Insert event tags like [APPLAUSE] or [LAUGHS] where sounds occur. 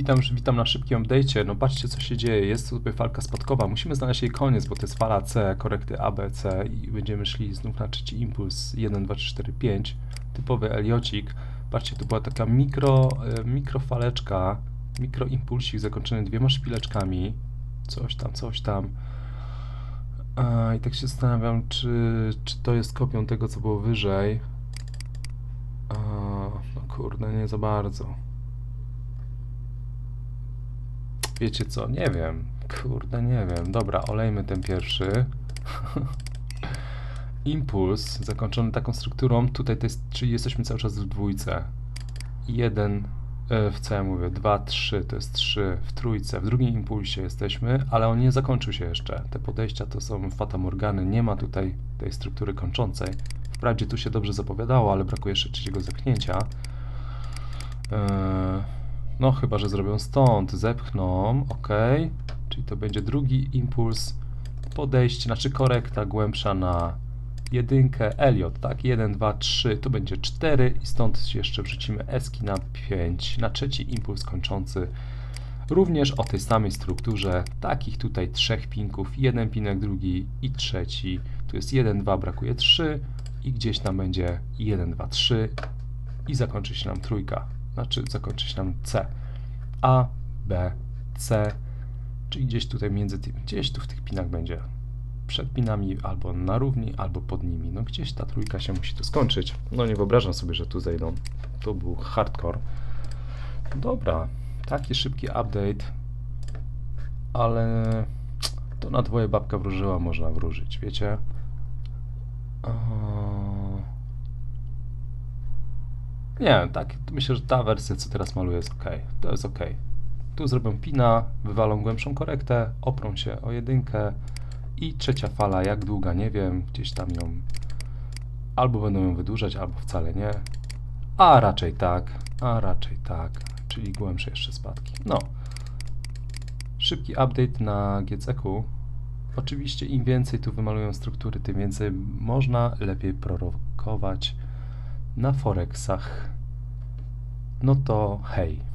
Witam, witam na szybkim update'cie. No patrzcie co się dzieje, jest tutaj falka spadkowa. Musimy znaleźć jej koniec, bo to jest fala C, korekty A, B, C i będziemy szli znów na trzeci impuls 1, 2, 3, 4, 5. Typowy Eliocik. Patrzcie, to była taka mikro, e, mikrofaleczka, mikroimpulsik zakończony dwiema szpileczkami. Coś tam, coś tam. I tak się zastanawiam, czy, czy to jest kopią tego, co było wyżej. No kurde, nie za bardzo. Wiecie co? Nie wiem. Kurde, nie wiem. Dobra, olejmy ten pierwszy. [LAUGHS] Impuls zakończony taką strukturą. Tutaj to jest, czyli jesteśmy cały czas w dwójce. Jeden, e, w co ja mówię, dwa, trzy, to jest trzy w trójce. W drugim impulsie jesteśmy, ale on nie zakończył się jeszcze. Te podejścia to są fatamorgany. Nie ma tutaj tej struktury kończącej. Wprawdzie tu się dobrze zapowiadało, ale brakuje jeszcze trzeciego zepchnięcia. Eee, no, chyba, że zrobią stąd, zepchną, ok. Czyli to będzie drugi impuls, podejście, znaczy korekta głębsza na jedynkę, Elliot, tak? 1, 2, 3, tu będzie 4 i stąd jeszcze wrzucimy eski na 5, na trzeci impuls kończący. Również o tej samej strukturze, takich tutaj trzech pinków, jeden pinek, drugi i trzeci. Tu jest 1, 2, brakuje 3 i gdzieś tam będzie 1, 2, 3 i zakończy się nam trójka, znaczy zakończy się nam C. A, B, C, czyli gdzieś tutaj między tym, gdzieś tu w tych pinach będzie. Przed pinami albo na równi, albo pod nimi. No gdzieś ta trójka się musi tu skończyć. No nie wyobrażam sobie, że tu zejdą. To był hardcore. Dobra, taki szybki update, ale to na dwoje babka wróżyła, można wróżyć, wiecie? O... Nie, tak, myślę, że ta wersja, co teraz maluję, jest ok. To jest ok. Tu zrobią pina, wywalą głębszą korektę, oprą się o jedynkę i trzecia fala, jak długa, nie wiem, gdzieś tam ją albo będą ją wydłużać, albo wcale nie. A raczej tak, a raczej tak, czyli głębsze jeszcze spadki. No, szybki update na GCQ. Oczywiście im więcej tu wymalują struktury, tym więcej można lepiej prorokować na Forexach. No to hej.